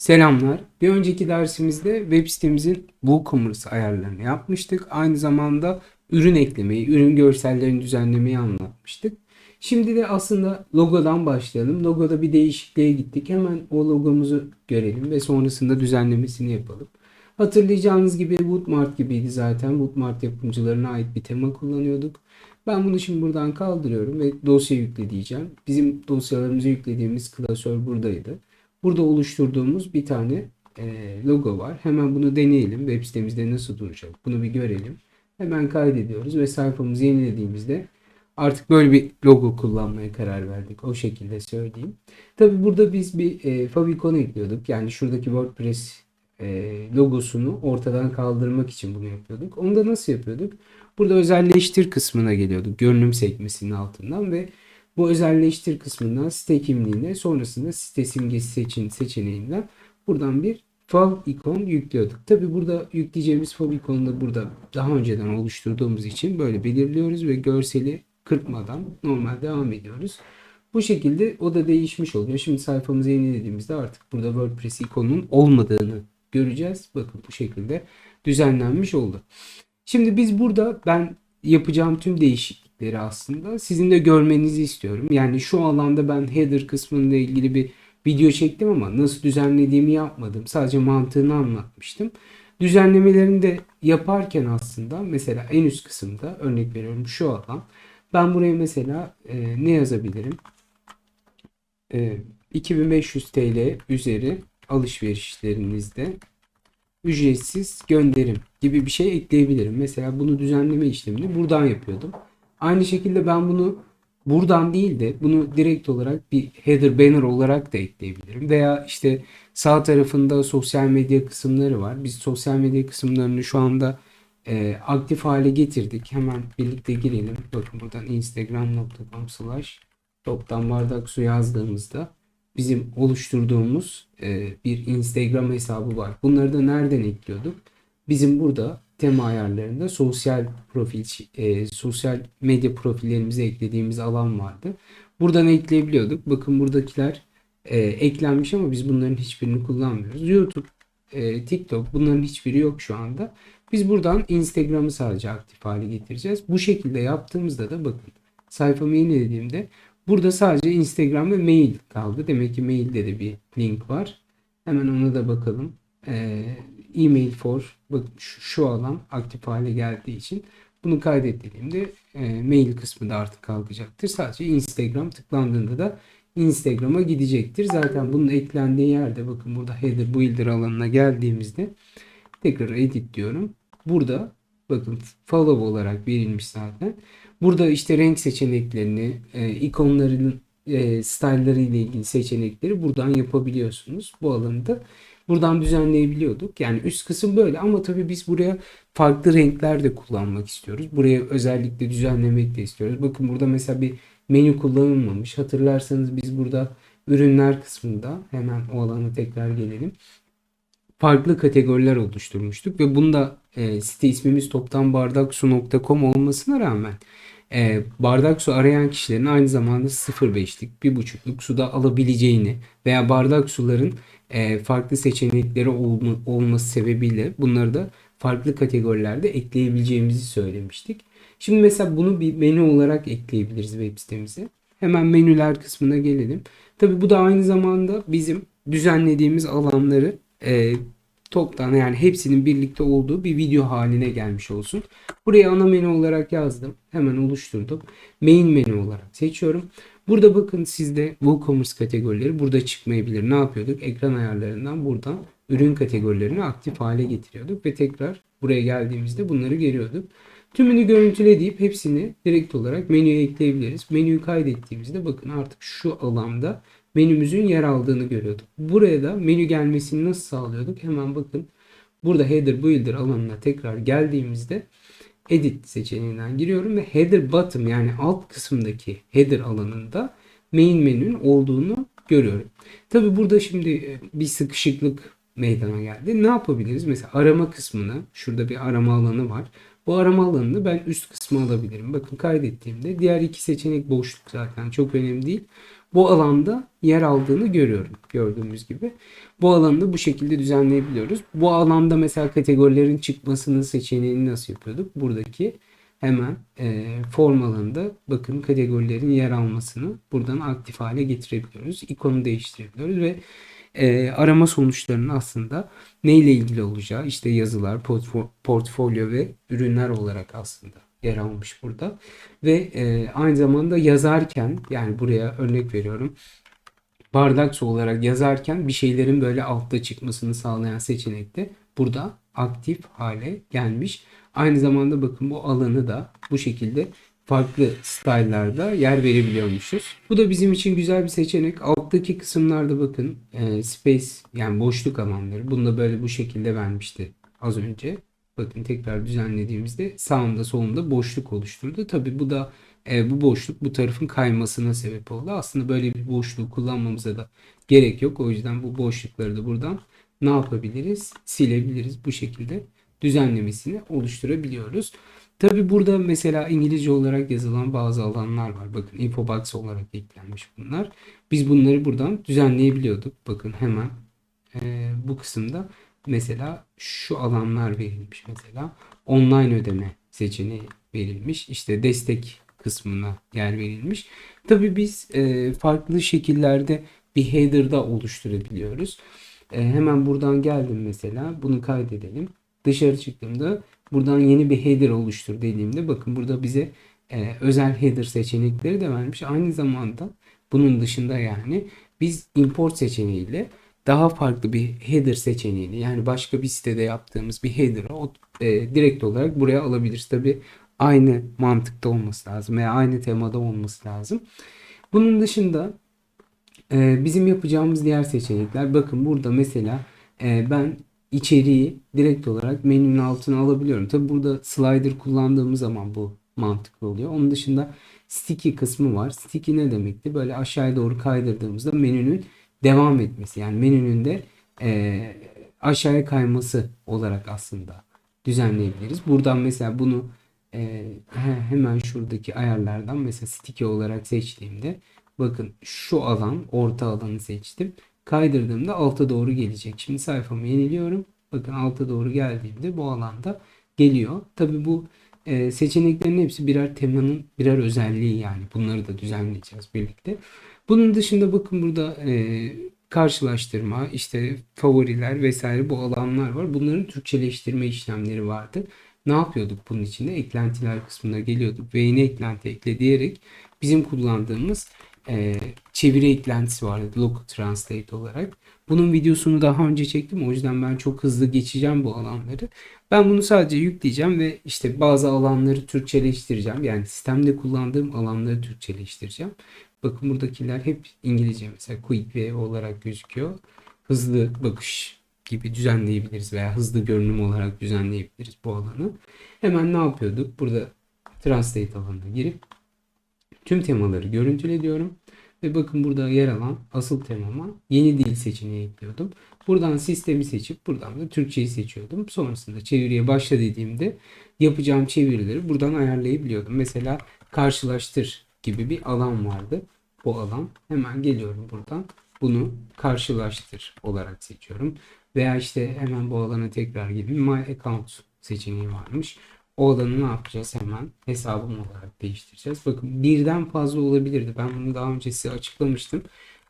Selamlar. Bir önceki dersimizde web sitemizin WooCommerce ayarlarını yapmıştık. Aynı zamanda ürün eklemeyi, ürün görsellerini düzenlemeyi anlatmıştık. Şimdi de aslında logodan başlayalım. Logoda bir değişikliğe gittik. Hemen o logomuzu görelim ve sonrasında düzenlemesini yapalım. Hatırlayacağınız gibi Woodmart gibiydi zaten. Woodmart yapımcılarına ait bir tema kullanıyorduk. Ben bunu şimdi buradan kaldırıyorum ve dosya yükle diyeceğim. Bizim dosyalarımızı yüklediğimiz klasör buradaydı. Burada oluşturduğumuz bir tane e, logo var. Hemen bunu deneyelim. Web sitemizde nasıl duracak? Bunu bir görelim. Hemen kaydediyoruz ve sayfamızı yenilediğimizde artık böyle bir logo kullanmaya karar verdik. O şekilde söyleyeyim. Tabi burada biz bir e, favicon ekliyorduk. Yani şuradaki WordPress e, logosunu ortadan kaldırmak için bunu yapıyorduk. Onu da nasıl yapıyorduk? Burada özelleştir kısmına geliyorduk. Görünüm sekmesinin altından ve bu özelleştir kısmından site kimliğine sonrasında site simgesi seçin seçeneğinden buradan bir fav ikon yüklüyorduk. Tabi burada yükleyeceğimiz fav ikonu da burada daha önceden oluşturduğumuz için böyle belirliyoruz ve görseli kırpmadan normal devam ediyoruz. Bu şekilde o da değişmiş oluyor. Şimdi sayfamızı yenilediğimizde artık burada WordPress ikonunun olmadığını göreceğiz. Bakın bu şekilde düzenlenmiş oldu. Şimdi biz burada ben yapacağım tüm değişiklikleri aslında sizin de görmenizi istiyorum. Yani şu alanda ben header kısmıyla ilgili bir video çektim ama nasıl düzenlediğimi yapmadım. Sadece mantığını anlatmıştım. Düzenlemelerini de yaparken aslında mesela en üst kısımda örnek veriyorum şu alan. Ben buraya mesela e, ne yazabilirim? E, 2500 TL üzeri alışverişlerinizde ücretsiz gönderim gibi bir şey ekleyebilirim. Mesela bunu düzenleme işlemini buradan yapıyordum. Aynı şekilde ben bunu buradan değil de bunu direkt olarak bir header banner olarak da ekleyebilirim. Veya işte sağ tarafında sosyal medya kısımları var. Biz sosyal medya kısımlarını şu anda e, aktif hale getirdik. Hemen birlikte girelim. Bakın buradan instagram.com slash toptan bardak su yazdığımızda bizim oluşturduğumuz e, bir Instagram hesabı var. Bunları da nereden ekliyorduk? Bizim burada tema ayarlarında sosyal profil, e, sosyal medya profillerimize eklediğimiz alan vardı. Buradan ekleyebiliyorduk. Bakın buradakiler e, eklenmiş ama biz bunların hiçbirini kullanmıyoruz. YouTube, e, TikTok bunların hiçbiri yok şu anda. Biz buradan Instagram'ı sadece aktif hale getireceğiz. Bu şekilde yaptığımızda da bakın sayfamı yenilediğimde Burada sadece Instagram ve mail kaldı. Demek ki mailde de bir link var. Hemen ona da bakalım. Ee, email for şu, alan aktif hale geldiği için bunu kaydettiğimde e, mail kısmı da artık kalkacaktır. Sadece Instagram tıklandığında da Instagram'a gidecektir. Zaten bunun eklendiği yerde bakın burada header builder alanına geldiğimizde tekrar edit diyorum. Burada bakın follow olarak verilmiş zaten. Burada işte renk seçeneklerini, e, ikonların e, style'ları ile ilgili seçenekleri buradan yapabiliyorsunuz. Bu alanı buradan düzenleyebiliyorduk. Yani üst kısım böyle ama tabii biz buraya farklı renkler de kullanmak istiyoruz. Buraya özellikle düzenlemek de istiyoruz. Bakın burada mesela bir menü kullanılmamış. Hatırlarsanız biz burada ürünler kısmında hemen o alana tekrar gelelim. Farklı kategoriler oluşturmuştuk ve bunda e, site ismimiz toptanbardaksu.com olmasına rağmen e, bardak su arayan kişilerin aynı zamanda 0.5'lik, 1.5'luk suda alabileceğini veya bardak suların farklı seçenekleri olma, olması sebebiyle bunları da farklı kategorilerde ekleyebileceğimizi söylemiştik. Şimdi mesela bunu bir menü olarak ekleyebiliriz web sitemize. Hemen menüler kısmına gelelim. Tabi bu da aynı zamanda bizim düzenlediğimiz alanları e, toptan yani hepsinin birlikte olduğu bir video haline gelmiş olsun. Buraya ana menü olarak yazdım. Hemen oluşturdum. Main menü olarak seçiyorum. Burada bakın sizde WooCommerce kategorileri burada çıkmayabilir. Ne yapıyorduk? Ekran ayarlarından buradan ürün kategorilerini aktif hale getiriyorduk ve tekrar buraya geldiğimizde bunları görüyorduk. Tümünü görüntüle deyip hepsini direkt olarak menüye ekleyebiliriz. Menüyü kaydettiğimizde bakın artık şu alanda menümüzün yer aldığını görüyorduk. Buraya da menü gelmesini nasıl sağlıyorduk? Hemen bakın. Burada header builder alanına tekrar geldiğimizde edit seçeneğinden giriyorum ve header bottom yani alt kısımdaki header alanında main menünün olduğunu görüyorum. Tabi burada şimdi e, bir sıkışıklık meydana geldi. Ne yapabiliriz? Mesela arama kısmını şurada bir arama alanı var. Bu arama alanını ben üst kısmı alabilirim. Bakın kaydettiğimde diğer iki seçenek boşluk zaten çok önemli değil. Bu alanda yer aldığını görüyorum gördüğümüz gibi. Bu alanı bu şekilde düzenleyebiliyoruz. Bu alanda mesela kategorilerin çıkmasını seçeneğini nasıl yapıyorduk? Buradaki hemen e, form alanında bakın kategorilerin yer almasını buradan aktif hale getirebiliyoruz. İkonu değiştirebiliyoruz ve e, arama sonuçlarının aslında neyle ilgili olacağı işte yazılar, portfo- portfolyo ve ürünler olarak aslında yer almış burada. Ve e, aynı zamanda yazarken yani buraya örnek veriyorum bardak su olarak yazarken bir şeylerin böyle altta çıkmasını sağlayan seçenek de burada aktif hale gelmiş. Aynı zamanda bakın bu alanı da bu şekilde farklı style'larda yer verebiliyormuşuz. Bu da bizim için güzel bir seçenek. Alttaki kısımlarda bakın e, space yani boşluk alanları. Bunu da böyle bu şekilde vermişti az önce. Bakın tekrar düzenlediğimizde sağında solunda boşluk oluşturdu. Tabi bu da e, bu boşluk bu tarafın kaymasına sebep oldu. Aslında böyle bir boşluğu kullanmamıza da gerek yok. O yüzden bu boşlukları da buradan ne yapabiliriz? Silebiliriz. Bu şekilde düzenlemesini oluşturabiliyoruz. Tabi burada mesela İngilizce olarak yazılan bazı alanlar var. Bakın infobox olarak eklenmiş bunlar. Biz bunları buradan düzenleyebiliyorduk. Bakın hemen e, bu kısımda mesela şu alanlar verilmiş mesela. Online ödeme seçeneği verilmiş. İşte destek kısmına yer verilmiş. Tabi biz e, farklı şekillerde bir header'da oluşturabiliyoruz. E, hemen buradan geldim mesela. Bunu kaydedelim. Dışarı çıktığımda buradan yeni bir header oluştur dediğimde bakın burada bize e, özel header seçenekleri de vermiş. Aynı zamanda bunun dışında yani biz import seçeneğiyle daha farklı bir header seçeneğini yani başka bir sitede yaptığımız bir header'ı e, direkt olarak buraya alabiliriz. Tabi aynı mantıkta olması lazım veya aynı temada olması lazım. Bunun dışında e, bizim yapacağımız diğer seçenekler bakın burada mesela e, ben içeriği direkt olarak menünün altına alabiliyorum. Tabi burada slider kullandığımız zaman bu mantıklı oluyor. Onun dışında sticky kısmı var. Sticky ne demekti? Böyle aşağıya doğru kaydırdığımızda menünün devam etmesi yani menünün de e, aşağıya kayması olarak aslında düzenleyebiliriz. Buradan mesela bunu e, hemen şuradaki ayarlardan mesela sticky olarak seçtiğimde bakın şu alan orta alanı seçtim. Kaydırdığımda alta doğru gelecek. Şimdi sayfamı yeniliyorum. Bakın alta doğru geldiğimde bu alanda geliyor. Tabi bu e, seçeneklerin hepsi birer temanın birer özelliği yani. Bunları da düzenleyeceğiz birlikte. Bunun dışında bakın burada e, karşılaştırma, işte favoriler vesaire bu alanlar var. Bunların Türkçeleştirme işlemleri vardı. Ne yapıyorduk bunun içinde? Eklentiler kısmına geliyorduk ve yeni eklenti ekle diyerek bizim kullandığımız e, çeviri eklentisi vardı Local Translate olarak. Bunun videosunu daha önce çektim. O yüzden ben çok hızlı geçeceğim bu alanları. Ben bunu sadece yükleyeceğim ve işte bazı alanları Türkçeleştireceğim. Yani sistemde kullandığım alanları Türkçeleştireceğim. Bakın buradakiler hep İngilizce mesela quick ve olarak gözüküyor. Hızlı bakış gibi düzenleyebiliriz veya hızlı görünüm olarak düzenleyebiliriz bu alanı. Hemen ne yapıyorduk? Burada Translate alanına girip tüm temaları görüntüle diyorum. Ve bakın burada yer alan asıl temama yeni dil seçeneği ekliyordum. Buradan sistemi seçip buradan da Türkçeyi seçiyordum. Sonrasında çeviriye başla dediğimde yapacağım çevirileri buradan ayarlayabiliyordum. Mesela karşılaştır gibi bir alan vardı. Bu alan hemen geliyorum buradan. Bunu karşılaştır olarak seçiyorum. Veya işte hemen bu alana tekrar gelin. My account seçeneği varmış. O alanı ne yapacağız hemen hesabım olarak değiştireceğiz. Bakın birden fazla olabilirdi. Ben bunu daha önce size açıklamıştım.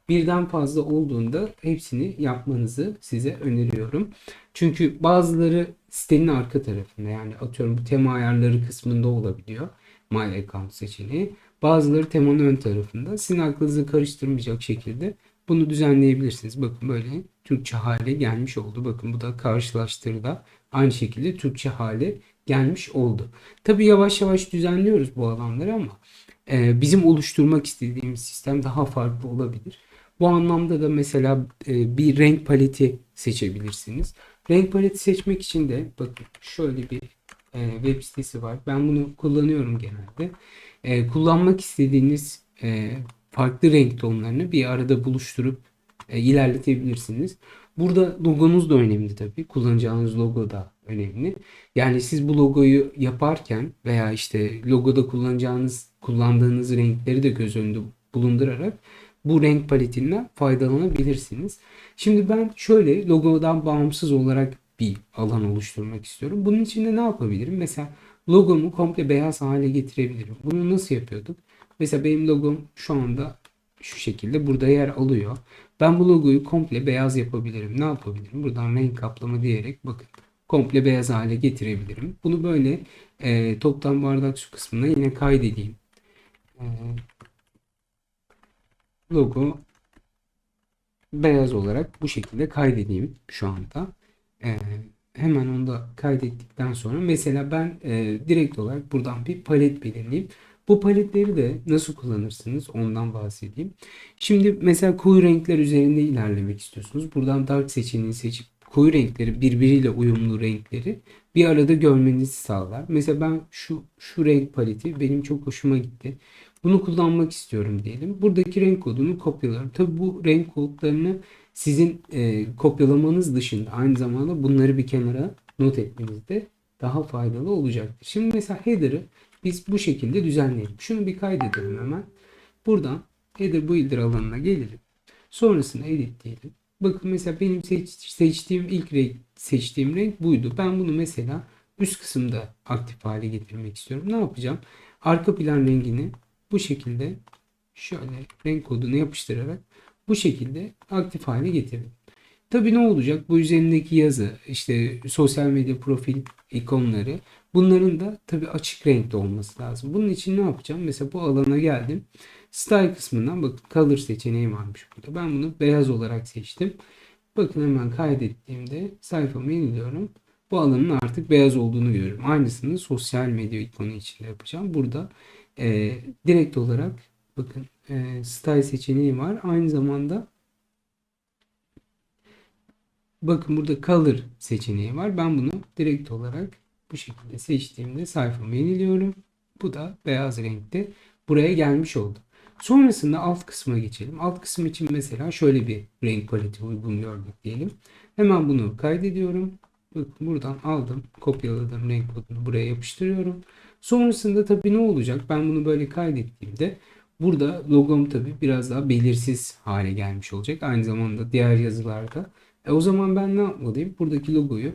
Birden fazla olduğunda hepsini yapmanızı size öneriyorum. Çünkü bazıları sitenin arka tarafında yani atıyorum bu tema ayarları kısmında olabiliyor. My account seçeneği. Bazıları temanın ön tarafında. Sizin aklınızı karıştırmayacak şekilde bunu düzenleyebilirsiniz. Bakın böyle Türkçe hale gelmiş oldu. Bakın bu da karşılaştırda aynı şekilde Türkçe hale gelmiş oldu. Tabii yavaş yavaş düzenliyoruz bu alanları ama e, bizim oluşturmak istediğimiz sistem daha farklı olabilir. Bu anlamda da mesela e, bir renk paleti seçebilirsiniz. Renk paleti seçmek için de bakın şöyle bir e, web sitesi var. Ben bunu kullanıyorum genelde. E, kullanmak istediğiniz e, farklı renk tonlarını bir arada buluşturup e, ilerletebilirsiniz. Burada logonuz da önemli tabii. Kullanacağınız logo da önemli. Yani siz bu logoyu yaparken veya işte logoda kullanacağınız kullandığınız renkleri de göz önünde bulundurarak bu renk paletinden faydalanabilirsiniz. Şimdi ben şöyle logodan bağımsız olarak bir alan oluşturmak istiyorum. Bunun için de ne yapabilirim? Mesela logomu komple beyaz hale getirebilirim. Bunu nasıl yapıyorduk? Mesela benim logom şu anda şu şekilde burada yer alıyor. Ben bu logoyu komple beyaz yapabilirim. Ne yapabilirim? Buradan renk kaplama diyerek bakın komple beyaz hale getirebilirim. Bunu böyle e, toptan bardak su kısmına yine kaydedeyim. E, logo beyaz olarak bu şekilde kaydedeyim şu anda. E, hemen onu da kaydettikten sonra mesela ben e, direkt olarak buradan bir palet belirleyeyim. Bu paletleri de nasıl kullanırsınız ondan bahsedeyim. Şimdi mesela koyu renkler üzerinde ilerlemek istiyorsunuz. Buradan dark seçeneğini seçip koyu renkleri birbiriyle uyumlu renkleri bir arada görmenizi sağlar. Mesela ben şu şu renk paleti benim çok hoşuma gitti. Bunu kullanmak istiyorum diyelim. Buradaki renk kodunu kopyalıyorum. Tabi bu renk kodlarını sizin e, kopyalamanız dışında aynı zamanda bunları bir kenara not etmeniz de daha faydalı olacaktır. Şimdi mesela header'ı biz bu şekilde düzenleyelim. Şunu bir kaydedelim hemen. Buradan header builder alanına gelelim. Sonrasında edit diyelim. Bakın mesela benim seç, seçtiğim ilk renk seçtiğim renk buydu. Ben bunu mesela üst kısımda aktif hale getirmek istiyorum. Ne yapacağım? Arka plan rengini bu şekilde şöyle renk kodunu yapıştırarak bu şekilde aktif hale getirdim. Tabii ne olacak? Bu üzerindeki yazı, işte sosyal medya profil ikonları bunların da tabii açık renkte olması lazım. Bunun için ne yapacağım? Mesela bu alana geldim. Style kısmından bakın color seçeneği varmış burada. Ben bunu beyaz olarak seçtim. Bakın hemen kaydettiğimde sayfamı yeniliyorum. Bu alanın artık beyaz olduğunu görüyorum. Aynısını sosyal medya ikonu için de yapacağım. Burada e, direkt olarak bakın e, style seçeneği var. Aynı zamanda bakın burada color seçeneği var. Ben bunu direkt olarak bu şekilde seçtiğimde sayfamı yeniliyorum. Bu da beyaz renkte buraya gelmiş oldu. Sonrasında alt kısma geçelim. Alt kısım için mesela şöyle bir renk paleti uygun gördük diyelim. Hemen bunu kaydediyorum. Buradan aldım. Kopyaladım renk kodunu buraya yapıştırıyorum. Sonrasında tabii ne olacak? Ben bunu böyle kaydettiğimde burada logom tabii biraz daha belirsiz hale gelmiş olacak. Aynı zamanda diğer yazılarda. E o zaman ben ne yapmalıyım? Buradaki logoyu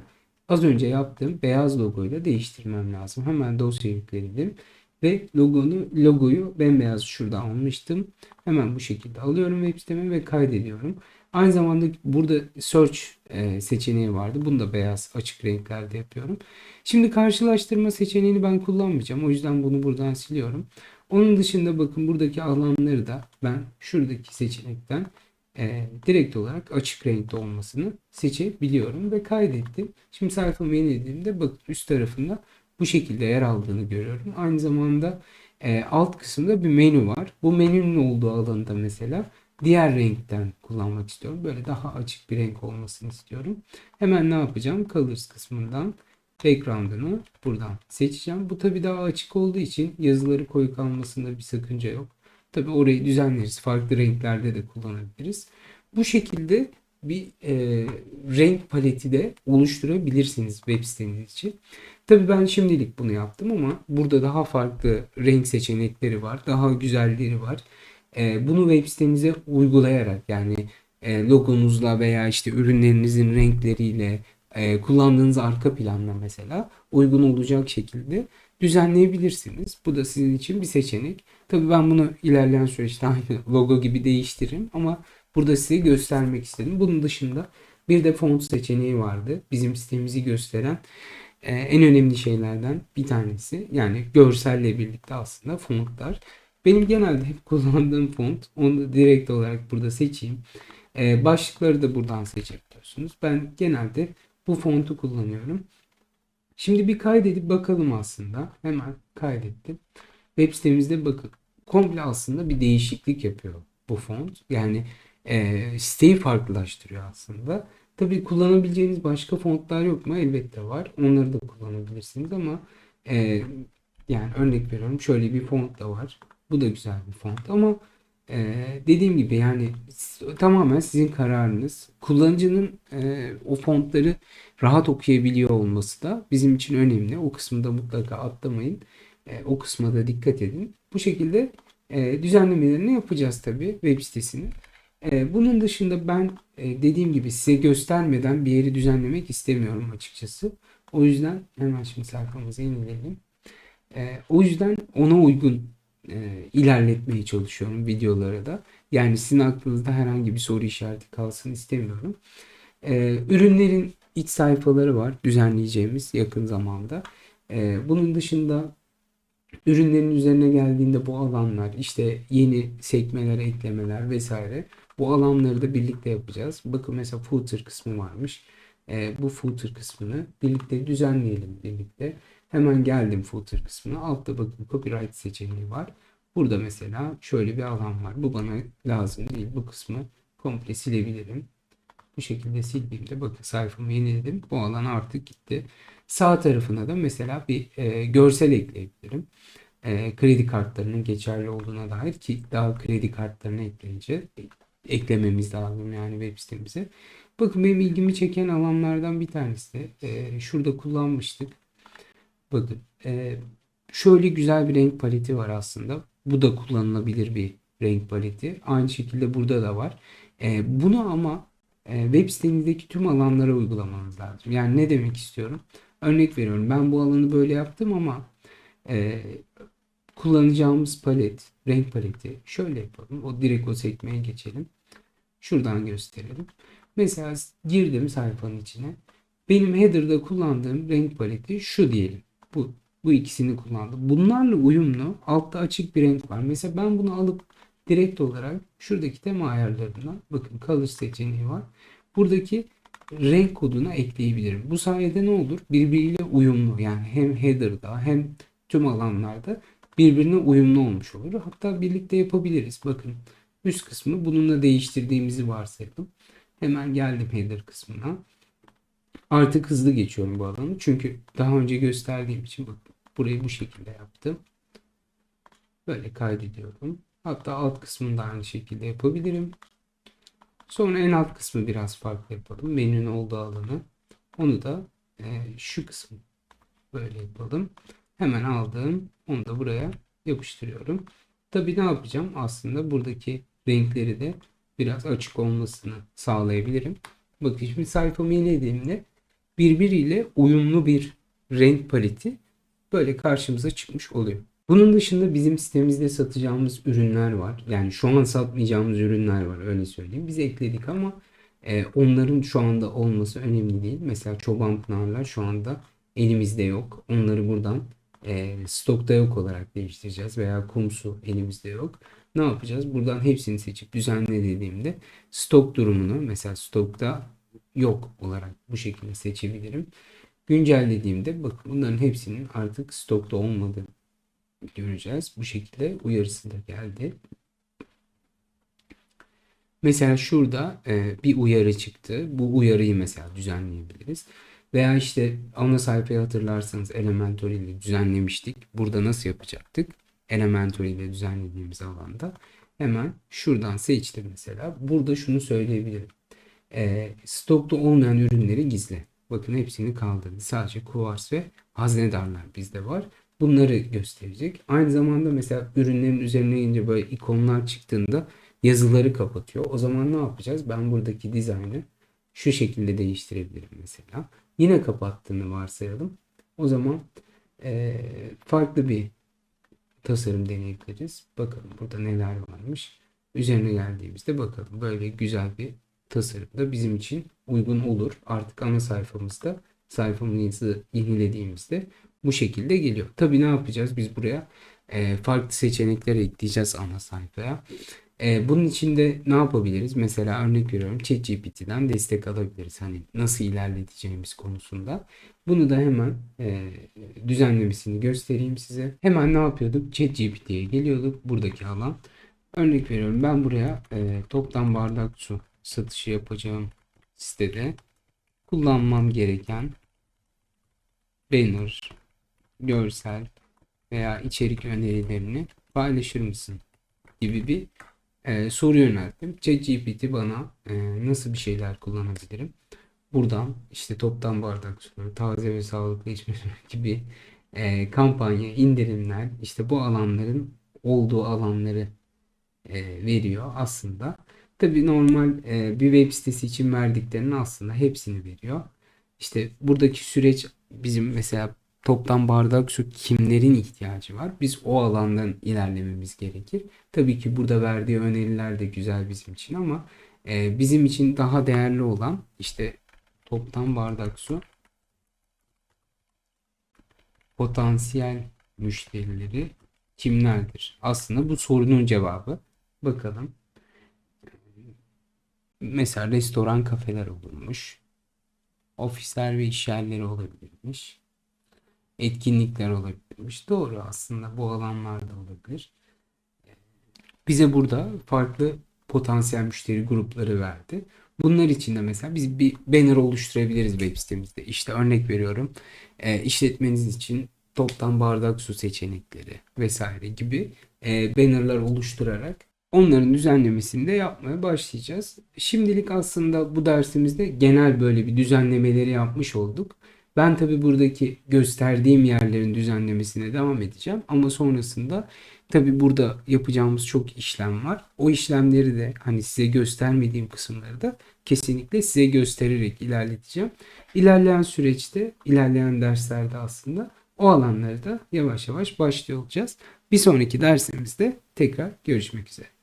az önce yaptığım beyaz logoyla değiştirmem lazım. Hemen dosya yükledim ve logonu logoyu bembeyaz şurada almıştım. Hemen bu şekilde alıyorum web siteme ve kaydediyorum. Aynı zamanda burada search e, seçeneği vardı. Bunu da beyaz açık renklerde yapıyorum. Şimdi karşılaştırma seçeneğini ben kullanmayacağım. O yüzden bunu buradan siliyorum. Onun dışında bakın buradaki alanları da ben şuradaki seçenekten e, direkt olarak açık renkte olmasını seçebiliyorum ve kaydettim. Şimdi sayfamı yenilediğimde bakın üst tarafında bu şekilde yer aldığını görüyorum. Aynı zamanda e, alt kısımda bir menü var. Bu menünün olduğu alanda mesela diğer renkten kullanmak istiyorum. Böyle daha açık bir renk olmasını istiyorum. Hemen ne yapacağım? Colors kısmından background'ını buradan seçeceğim. Bu tabi daha açık olduğu için yazıları koyu kalmasında bir sakınca yok. Tabi orayı düzenleriz. Farklı renklerde de kullanabiliriz. Bu şekilde bir e, renk paleti de oluşturabilirsiniz web siteniz için. Tabii ben şimdilik bunu yaptım ama burada daha farklı renk seçenekleri var. Daha güzelleri var. E, bunu web sitenize uygulayarak yani e, logonuzla veya işte ürünlerinizin renkleriyle e, kullandığınız arka planla mesela uygun olacak şekilde düzenleyebilirsiniz. Bu da sizin için bir seçenek. Tabii ben bunu ilerleyen süreçte aynı logo gibi değiştiririm ama burada size göstermek istedim. Bunun dışında bir de font seçeneği vardı. Bizim sitemizi gösteren e, en önemli şeylerden bir tanesi. Yani görselle birlikte aslında fontlar. Benim genelde hep kullandığım font. Onu direkt olarak burada seçeyim. E, başlıkları da buradan seçebiliyorsunuz. Ben genelde bu fontu kullanıyorum. Şimdi bir kaydedip bakalım aslında. Hemen kaydettim. Web sitemizde bakın. Komple aslında bir değişiklik yapıyor bu font. Yani e, siteyi farklılaştırıyor aslında. Tabii kullanabileceğiniz başka fontlar yok mu? Elbette var. Onları da kullanabilirsiniz ama e, yani örnek veriyorum şöyle bir font da var. Bu da güzel bir font ama e, dediğim gibi yani tamamen sizin kararınız. Kullanıcının e, o fontları rahat okuyabiliyor olması da bizim için önemli. O kısmı mutlaka atlamayın. E, o kısma da dikkat edin. Bu şekilde E, düzenlemelerini yapacağız tabii web sitesini. E, bunun dışında ben e, dediğim gibi size göstermeden bir yeri düzenlemek istemiyorum açıkçası. O yüzden hemen şimdi sayfamızı yenileyelim. E, o yüzden ona uygun e, ilerletmeye çalışıyorum videolara da. Yani sizin aklınızda herhangi bir soru işareti kalsın istemiyorum. E, ürünlerin iç sayfaları var düzenleyeceğimiz yakın zamanda. Bunun dışında ürünlerin üzerine geldiğinde bu alanlar işte yeni sekmeler, eklemeler vesaire bu alanları da birlikte yapacağız. Bakın mesela footer kısmı varmış. E, bu footer kısmını birlikte düzenleyelim birlikte. Hemen geldim footer kısmına. Altta bakın copyright seçeneği var. Burada mesela şöyle bir alan var. Bu bana lazım değil. Bu kısmı komple silebilirim. Bu şekilde sildiğimde bakın sayfamı yeniledim. Bu alan artık gitti. Sağ tarafına da mesela bir e, görsel ekleyebilirim. E, kredi kartlarının geçerli olduğuna dair ki daha kredi kartlarını ekleyince eklememiz lazım yani web sitemize. Bakın benim ilgimi çeken alanlardan bir tanesi e, şurada kullanmıştık. Bakın e, şöyle güzel bir renk paleti var aslında. Bu da kullanılabilir bir renk paleti. Aynı şekilde burada da var. E, bunu ama e, web sitenizdeki tüm alanlara uygulamanız lazım. Yani ne demek istiyorum? Örnek veriyorum. Ben bu alanı böyle yaptım ama e, kullanacağımız palet, renk paleti şöyle yapalım. O direkt o sekmeye geçelim. Şuradan gösterelim. Mesela girdim sayfanın içine. Benim header'da kullandığım renk paleti şu diyelim. Bu bu ikisini kullandım. Bunlarla uyumlu altta açık bir renk var. Mesela ben bunu alıp direkt olarak şuradaki tema ayarlarından bakın color seçeneği var. Buradaki renk koduna ekleyebilirim. Bu sayede ne olur? Birbiriyle uyumlu yani hem header'da hem tüm alanlarda birbirine uyumlu olmuş olur. Hatta birlikte yapabiliriz. Bakın üst kısmı bununla değiştirdiğimizi varsayalım. Hemen geldim header kısmına. Artık hızlı geçiyorum bu alanı. Çünkü daha önce gösterdiğim için bakın burayı bu şekilde yaptım. Böyle kaydediyorum. Hatta alt kısmını da aynı şekilde yapabilirim. Sonra en alt kısmı biraz farklı yapalım. Menünün olduğu alanı. Onu da e, şu kısmı böyle yapalım. Hemen aldım. Onu da buraya yapıştırıyorum. Tabi ne yapacağım? Aslında buradaki renkleri de biraz açık olmasını sağlayabilirim. Bakın şimdi sayfamı yenilediğimde birbiriyle uyumlu bir renk paleti böyle karşımıza çıkmış oluyor. Bunun dışında bizim sitemizde satacağımız ürünler var. Yani şu an satmayacağımız ürünler var öyle söyleyeyim. Biz ekledik ama e, onların şu anda olması önemli değil. Mesela çoban pınarlar şu anda elimizde yok. Onları buradan e, stokta yok olarak değiştireceğiz veya kumsu elimizde yok. Ne yapacağız? Buradan hepsini seçip düzenle dediğimde stok durumunu mesela stokta yok olarak bu şekilde seçebilirim. Güncellediğimde bakın bunların hepsinin artık stokta olmadığını göreceğiz. Bu şekilde uyarısı da geldi. Mesela şurada e, bir uyarı çıktı. Bu uyarıyı mesela düzenleyebiliriz. Veya işte ana sayfayı hatırlarsanız Elementor ile düzenlemiştik. Burada nasıl yapacaktık? Elementor ile düzenlediğimiz alanda. Hemen şuradan seçtim mesela. Burada şunu söyleyebilirim. E, stokta olmayan ürünleri gizle. Bakın hepsini kaldırdı. Sadece kuvars ve haznedarlar bizde var. Bunları gösterecek. Aynı zamanda mesela ürünlerin üzerine gelince böyle ikonlar çıktığında yazıları kapatıyor. O zaman ne yapacağız? Ben buradaki dizaynı şu şekilde değiştirebilirim mesela. Yine kapattığını varsayalım. O zaman e, farklı bir tasarım deneyebiliriz. Bakalım burada neler varmış. Üzerine geldiğimizde bakalım böyle güzel bir tasarım da bizim için uygun olur. Artık ana sayfamızda sayfamızı yenilediğimizde bu şekilde geliyor. Tabii ne yapacağız? Biz buraya farklı seçenekler ekleyeceğiz ana sayfaya. E, bunun için de ne yapabiliriz? Mesela örnek veriyorum ChatGPT'den destek alabiliriz. Hani nasıl ilerleteceğimiz konusunda. Bunu da hemen e, düzenlemesini göstereyim size. Hemen ne yapıyorduk? ChatGPT'ye geliyorduk. Buradaki alan. Örnek veriyorum ben buraya e, toplam bardak su satışı yapacağım sitede kullanmam gereken banner, görsel veya içerik önerilerini paylaşır mısın gibi bir e, soru yönelttim. ChatGPT bana e, nasıl bir şeyler kullanabilirim? Buradan işte toptan bardak suları, taze ve sağlıklı içme gibi e, kampanya, indirimler, işte bu alanların olduğu alanları e, veriyor aslında. Tabii normal e, bir web sitesi için verdiklerinin aslında hepsini veriyor. İşte buradaki süreç bizim mesela toptan bardak su kimlerin ihtiyacı var? Biz o alandan ilerlememiz gerekir. Tabii ki burada verdiği öneriler de güzel bizim için ama e, bizim için daha değerli olan işte toptan bardak su potansiyel müşterileri kimlerdir? Aslında bu sorunun cevabı. Bakalım. Mesela restoran, kafeler olurmuş. Ofisler ve iş yerleri olabilirmiş. Etkinlikler olabilirmiş. Doğru aslında bu alanlarda olabilir. Bize burada farklı potansiyel müşteri grupları verdi. Bunlar için de mesela biz bir banner oluşturabiliriz web sitemizde. İşte örnek veriyorum. E, işletmeniz için toptan bardak su seçenekleri vesaire gibi e, bannerlar oluşturarak onların düzenlemesini de yapmaya başlayacağız. Şimdilik aslında bu dersimizde genel böyle bir düzenlemeleri yapmış olduk. Ben tabii buradaki gösterdiğim yerlerin düzenlemesine devam edeceğim ama sonrasında tabii burada yapacağımız çok işlem var. O işlemleri de hani size göstermediğim kısımları da kesinlikle size göstererek ilerleteceğim. İlerleyen süreçte, ilerleyen derslerde aslında o alanları da yavaş yavaş başlıyor olacağız. Bir sonraki dersimizde tekrar görüşmek üzere.